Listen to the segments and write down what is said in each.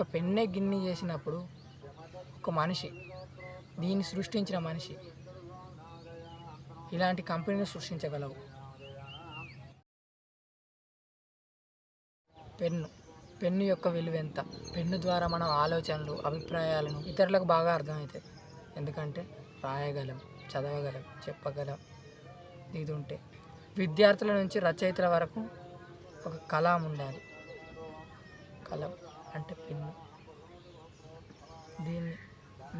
ఒక పెన్నే గిన్ని చేసినప్పుడు ఒక మనిషి దీన్ని సృష్టించిన మనిషి. ఇలాంటి కంపెనీని సృష్టించగలవు. పెన్ను. పెన్ను యొక్క విలువ ఎంత? పెన్ను ద్వారా మనం ఆలోచనలు అభిప్రాయాలను ఇతరులకు బాగా అర్థమవుతాయి. ఎందుకంటే రాయగలం చదవగలం చెప్పగలం. ఇది ఉంటే విద్యార్థుల నుంచి రచయితల వరకు ఒక కళం. ఉండాలి కలం అంటే పెన్ను. దీన్ని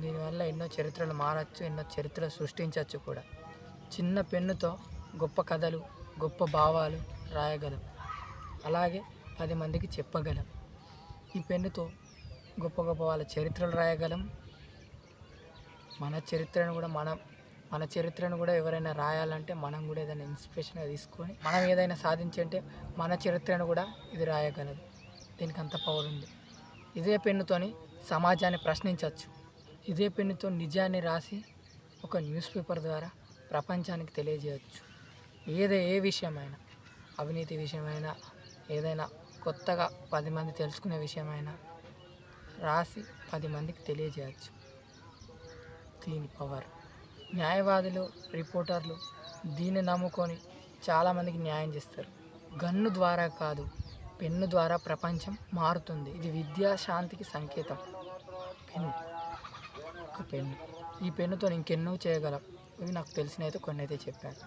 దీనివల్ల ఎన్నో చరిత్రలు మారచ్చు ఎన్నో చరిత్రలు సృష్టించవచ్చు కూడా. చిన్న పెన్నుతో గొప్ప కథలు గొప్ప భావాలు రాయగలం. అలాగే పది మందికి చెప్పగలం. ఈ పెన్నుతో గొప్ప గొప్ప వాళ్ళ చరిత్రలు రాయగలం. మన చరిత్రను కూడా మనం మన చరిత్రను కూడా ఎవరైనా రాయాలంటే మనం కూడా ఏదైనా ఇన్స్పిరేషన్గా తీసుకొని మనం ఏదైనా సాధించంటే మన చరిత్రను కూడా ఇది రాయగలదు. దీనికి అంత పవర్ ఉంది. ఇదే పెన్నుతోని సమాజాన్ని ప్రశ్నించవచ్చు ఇదే పెన్నుతో నిజాన్ని రాసి ఒక న్యూస్ పేపర్ ద్వారా ప్రపంచానికి తెలియజేయచ్చు. ఏదే ఏ విషయమైనా అవినీతి విషయమైనా ఏదైనా కొత్తగా పది మంది తెలుసుకునే విషయమైనా రాసి పది మందికి తెలియజేయచ్చు. దీని పవర్. న్యాయవాదులు రిపోర్టర్లు దీన్ని నమ్ముకొని చాలామందికి న్యాయం చేస్తారు. గన్ను ద్వారా కాదు పెన్ను ద్వారా ప్రపంచం మారుతుంది. ఇది విద్యా శాంతికి సంకేతం. పెన్ను. ఒక పెన్ను. ఈ పెన్నుతో ఇంకెన్నో చేయగలం. ఇవి నాకు తెలిసినైతే కొన్ని అయితే చెప్పాను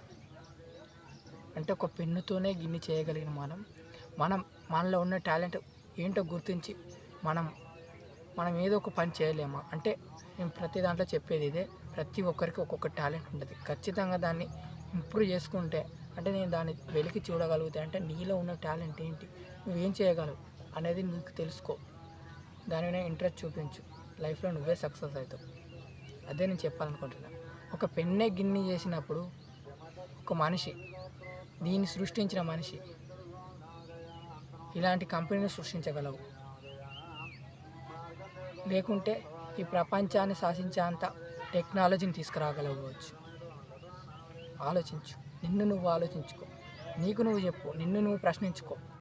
అంటే ఒక పెన్నుతోనే గిన్ని చేయగలిగిన మనం. మనం మనలో ఉన్న టాలెంట్ ఏంటో గుర్తించి మనం మనం ఏదో ఒక పని చేయలేమా? అంటే నేను ప్రతి దాంట్లో చెప్పేది ఇదే. ప్రతి ఒక్కరికి ఒక్కొక్క టాలెంట్ ఉంటుంది ఖచ్చితంగా దాన్ని ఇంప్రూవ్ చేసుకుంటే అంటే నేను దాన్ని వెలికి చూడగలుగుతా అంటే నీలో ఉన్న టాలెంట్ ఏంటి? నువ్వేం చేయగలవు అనేది నీకు తెలుసుకో. దాని ఇంట్రెస్ట్ చూపించు. లైఫ్లో నువ్వే సక్సెస్ అవుతావు. అదే నేను చెప్పాలనుకుంటున్నా. ఒక పెన్నే గిన్ని చేసినప్పుడు ఒక మనిషి దీన్ని సృష్టించిన మనిషి ఇలాంటి కంపెనీని సృష్టించగలవు. లేకుంటే ఈ ప్రపంచాన్ని శాసించేంత టెక్నాలజీని తీసుకురాగలవచ్చు ఆలోచించు. నిన్ను నువ్వు ఆలోచించుకో. నీకు నువ్వు చెప్పు. నిన్ను నువ్వు ప్రశ్నించుకో.